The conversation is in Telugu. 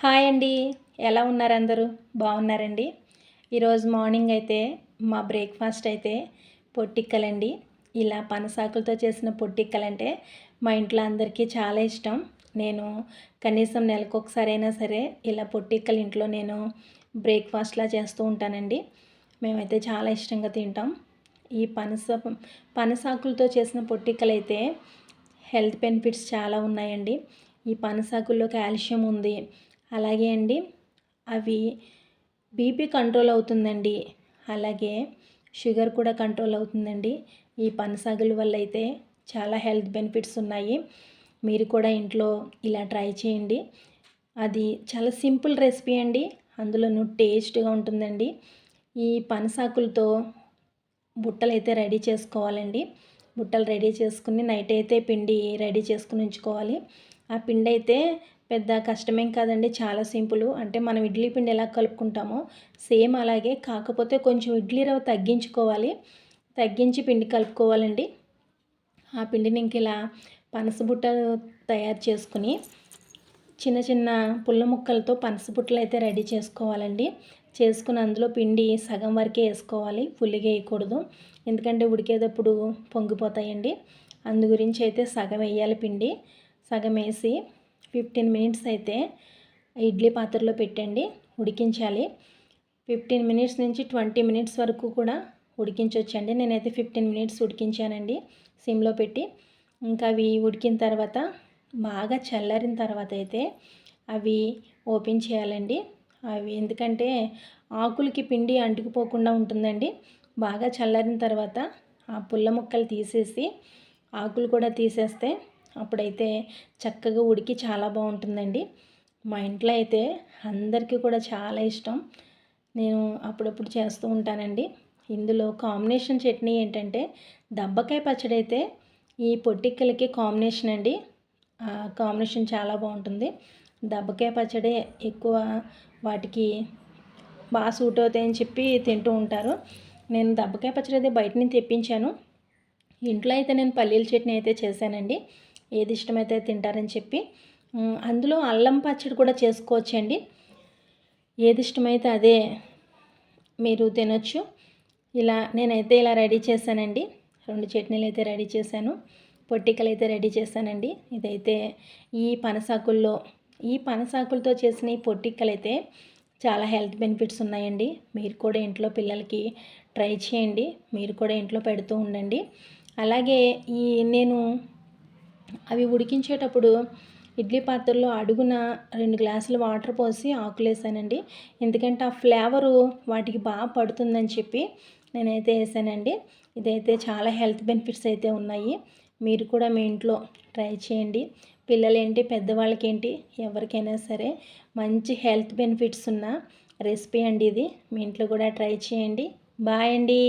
హాయ్ అండి. ఎలా ఉన్నారు అందరూ? బాగున్నారండి. ఈరోజు మార్నింగ్ అయితే మా బ్రేక్ఫాస్ట్ అయితే పొట్టిక్కలండి. ఇలా పనసాకులతో చేసిన పొట్టిక్కలంటే మా ఇంట్లో అందరికీ చాలా ఇష్టం. నేను కనీసం నెలకు సరే ఇలా పొట్టిక్కలు ఇంట్లో నేను బ్రేక్ఫాస్ట్లా చేస్తూ ఉంటానండి. మేమైతే చాలా ఇష్టంగా తింటాం. ఈ పనస పనసాకులతో చేసిన పొట్టిక్కలు అయితే హెల్త్ బెనిఫిట్స్ చాలా ఉన్నాయండి. ఈ పనసాకుల్లో కాల్షియం ఉంది. అలాగే అండి అవి బీపీ కంట్రోల్ అవుతుందండి. అలాగే షుగర్ కూడా కంట్రోల్ అవుతుందండి. ఈ పనసాగుల వల్ల అయితే చాలా హెల్త్ బెనిఫిట్స్ ఉన్నాయి. మీరు కూడా ఇంట్లో ఇలా ట్రై చేయండి. అది చాలా సింపుల్ రెసిపీ అండి. అందులోనూ టేస్ట్గా ఉంటుందండి. ఈ పనసాకులతో బుట్టలు అయితే రెడీ చేసుకోవాలండి. బుట్టలు రెడీ చేసుకుని నైట్ అయితే పిండి రెడీ చేసుకుని ఉంచుకోవాలి. ఆ పిండి అయితే పెద్ద కష్టమేం కాదండి చాలా సింపుల్. అంటే మనం ఇడ్లీ పిండి ఎలా కలుపుకుంటామో సేమ్ అలాగే కాకపోతే కొంచెం ఇడ్లీ రవ్వ తగ్గించుకోవాలి. తగ్గించి పిండి కలుపుకోవాలండి. ఆ పిండిని ఇంక ఇలా పనసబుట్ట తయారు చేసుకుని చిన్న చిన్న పుల్ల ముక్కలతో పనసబుట్టలు అయితే రెడీ చేసుకోవాలండి. చేసుకుని అందులో పిండి సగం వరకే వేసుకోవాలి. ఫుల్గా వేయకూడదు. ఎందుకంటే ఉడికేటప్పుడు పొంగిపోతాయండి. అందు గురించి అయితే సగం వేయాలి పిండి. సగం వేసి ఫిఫ్టీన్ మినిట్స్ అయితే ఇడ్లీ పాత్రలో పెట్టండి. ఉడికించాలి. ఫిఫ్టీన్ మినిట్స్ నుంచి ట్వంటీ మినిట్స్ వరకు కూడా ఉడికించవచ్చండి నేనైతే ఫిఫ్టీన్ మినిట్స్ ఉడికించానండి సిమ్లో పెట్టి. ఇంకా అవి ఉడికిన తర్వాత బాగా చల్లారిన తర్వాత అయితే అవి ఓపెన్ చేయాలండి. అవి. ఎందుకంటే ఆకులకి పిండి అంటుకుపోకుండా ఉంటుందండి. బాగా చల్లారిన తర్వాత ఆ పుల్ల ముక్కలు తీసేసి ఆకులు కూడా తీసేస్తే అప్పుడైతే చక్కగా ఉడికి చాలా బాగుంటుందండి. మా ఇంట్లో అయితే అందరికీ కూడా చాలా ఇష్టం. నేను అప్పుడప్పుడు చేస్తూ ఉంటానండి. ఇందులో కాంబినేషన్ చట్నీ ఏంటంటే దబ్బకాయ పచ్చడి అయితే ఈ పొట్టిక్కలకి కాంబినేషన్ అండి. కాంబినేషన్ చాలా బాగుంటుంది. దబ్బకాయ పచ్చడి ఎక్కువ వాటికి బాగా సూట్ అవుతాయని చెప్పి తింటూ ఉంటారు. నేను దబ్బకాయ పచ్చడి అయితే బయట నుంచి తెప్పించాను. ఇంట్లో అయితే నేను పల్లీల చట్నీ అయితే చేశానండి. ఏది ఇష్టమైతే తింటారని చెప్పి. అందులో అల్లం పచ్చడి కూడా చేసుకోవచ్చండి. ఏది ఇష్టమైతే అదే మీరు తినొచ్చు. ఇలా నేనైతే ఇలా రెడీ చేశానండి. రెండు చట్నీలు అయితే రెడీ చేశాను. పొట్టికలు అయితే రెడీ చేశానండి. ఇదైతే ఈ పనసాకుల్లో ఈ పనసాకులతో చేసిన ఈ పొట్టిక్కలు అయితే చాలా హెల్త్ బెనిఫిట్స్ ఉన్నాయండి. మీరు కూడా ఇంట్లో పిల్లలకి ట్రై చేయండి. మీరు కూడా ఇంట్లో పెడుతూ ఉండండి. అలాగే ఈ నేను అవి ఉడికించేటప్పుడు ఇడ్లీ పాత్రలో అడుగున రెండు గ్లాసులు వాటర్ పోసి ఆకులేసానండి. ఎందుకంటే ఆ ఫ్లేవరు వాటికి బాగా పడుతుందని చెప్పి నేనైతే వేసానండి. ఇదైతే చాలా హెల్త్ బెనిఫిట్స్ అయితే ఉన్నాయి. మీరు కూడా మీ ఇంట్లో ట్రై చేయండి. పిల్లలేంటి పెద్దవాళ్ళకేంటి ఎవరికైనా సరే మంచి హెల్త్ బెనిఫిట్స్ ఉన్న రెసిపీ అండి ఇది. మీ ఇంట్లో కూడా ట్రై చేయండి. బాయ్ అండి.